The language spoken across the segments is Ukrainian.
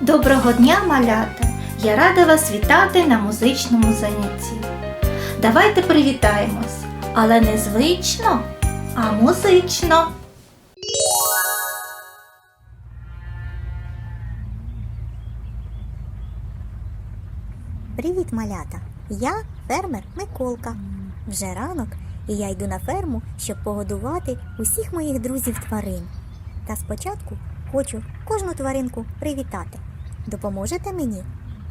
Доброго дня, малята! Я рада вас вітати на музичному занятті. Давайте привітаємось, але не звично, а музично. Привіт, малята! Я фермер Миколка. Вже ранок, і я йду на ферму, щоб погодувати усіх моїх друзів тварин. Та спочатку хочу кожну тваринку привітати. Допоможете мені?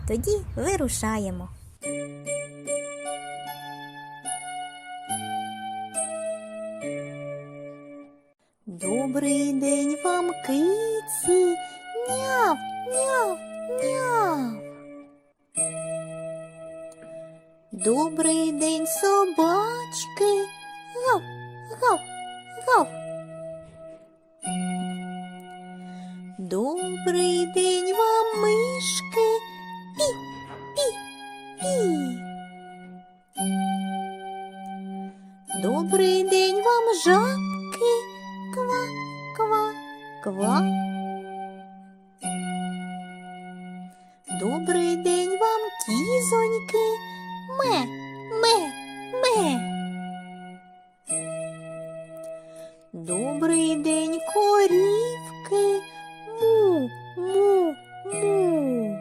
Тоді вирушаємо. Добрий день вам, киці! Няв, няв, няв. Добрий день, собачки. Гав, гав, гав. Добрий день вам, жабки. Ква, ква, ква. Добрий день вам, кізоньки. Ме, ме, ме. Добрий день, корівки. Му, му, му.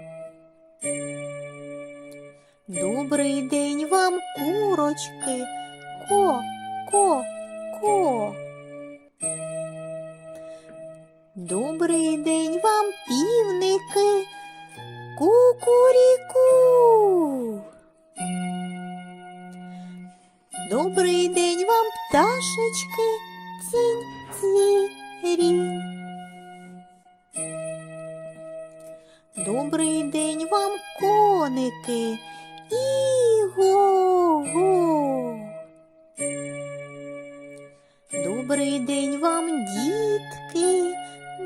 Добрий день вам, курочки. Ко, ко, ко. Добрий день вам, півники. Кукуріку. Добрий день вам, пташечки, цінь цвірі. Добрий день вам, коники, іго-го. Добрий день вам, дітки,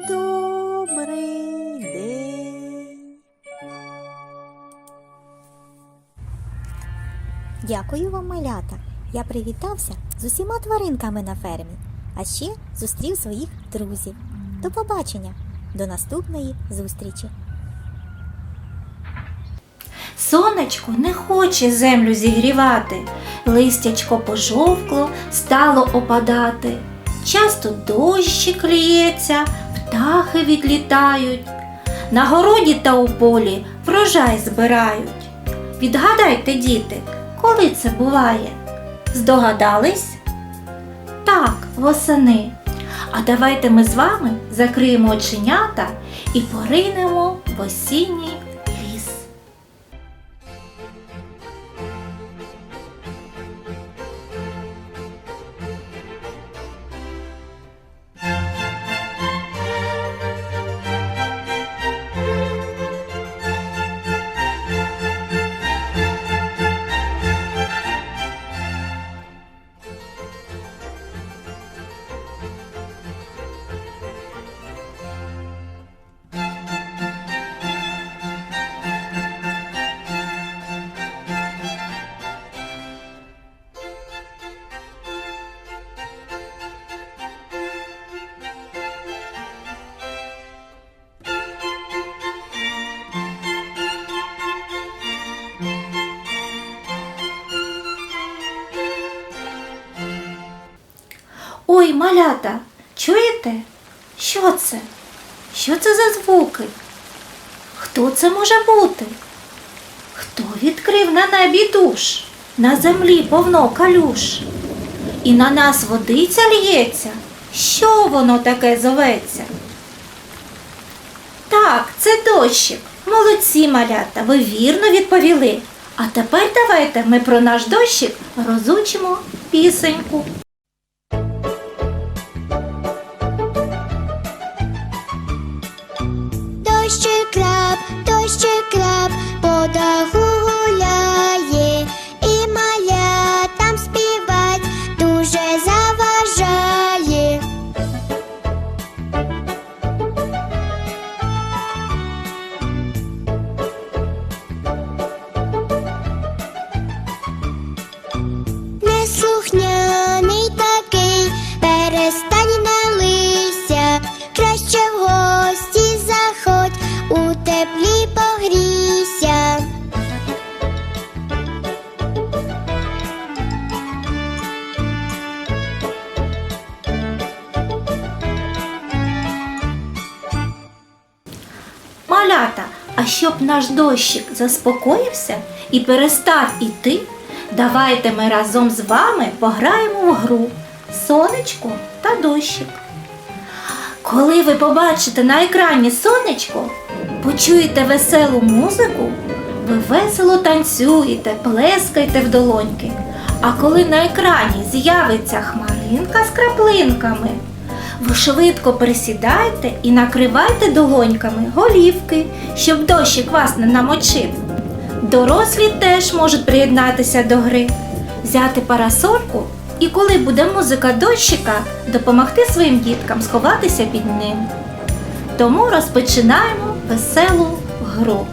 добрий день. Дякую вам, малята. Я привітався з усіма тваринками на фермі, а ще зустрів своїх друзів. До побачення, до наступної зустрічі. Сонечко не хоче землю зігрівати, листячко пожовкло, стало опадати. Часто дощик ліється, птахи відлітають. На городі та у полі врожай збирають. Відгадайте, діти, коли це буває? Здогадались? Так, восени. А давайте ми з вами закриємо оченята і поринемо в осінній Ой, малята, чуєте? Що це? Що це за звуки? Хто це може бути? Хто відкрив на небі душ? На землі повно калюш. І на нас водиця лється. Що воно таке зоветься? Так, це дощик. Молодці, малята, ви вірно відповіли. А тепер давайте ми про наш дощик розучимо пісеньку. Dojście krab, dojście krab, po dachu щоб наш дощик заспокоївся і перестав іти, давайте ми разом з вами пограємо в гру Сонечко та дощик. Коли ви побачите на екрані сонечко, почуєте веселу музику, ви весело танцюєте, плескайте в долоньки. А коли на екрані з'явиться хмаринка з краплинками, ви швидко присідайте і накривайте долоньками голівки, щоб дощик вас не намочив. Дорослі теж можуть приєднатися до гри, взяти парасольку і, коли буде музика дощика, допомогти своїм діткам сховатися під ним. Тому розпочинаємо веселу гру.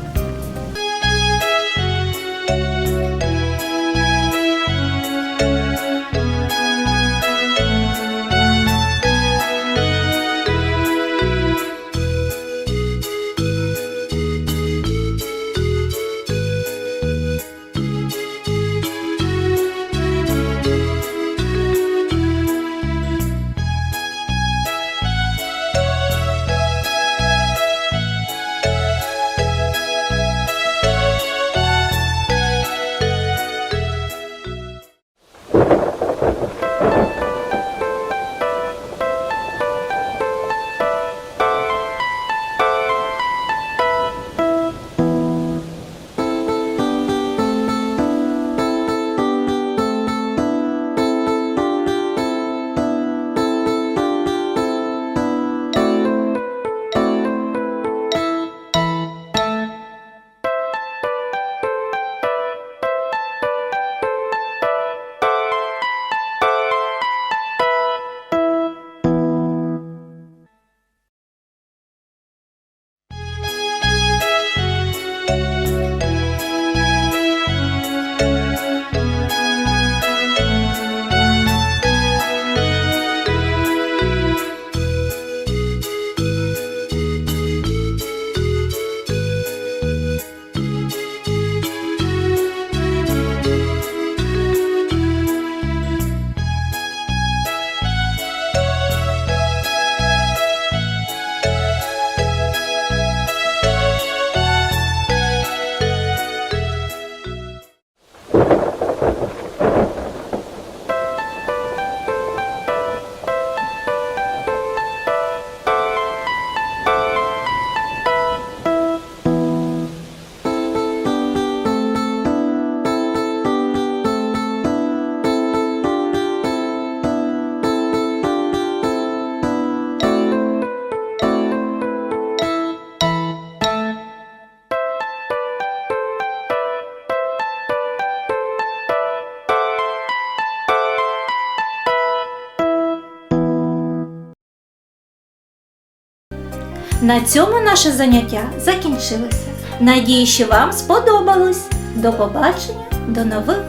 На цьому наше заняття закінчилося. Надію, що вам сподобалось. До побачення, до нових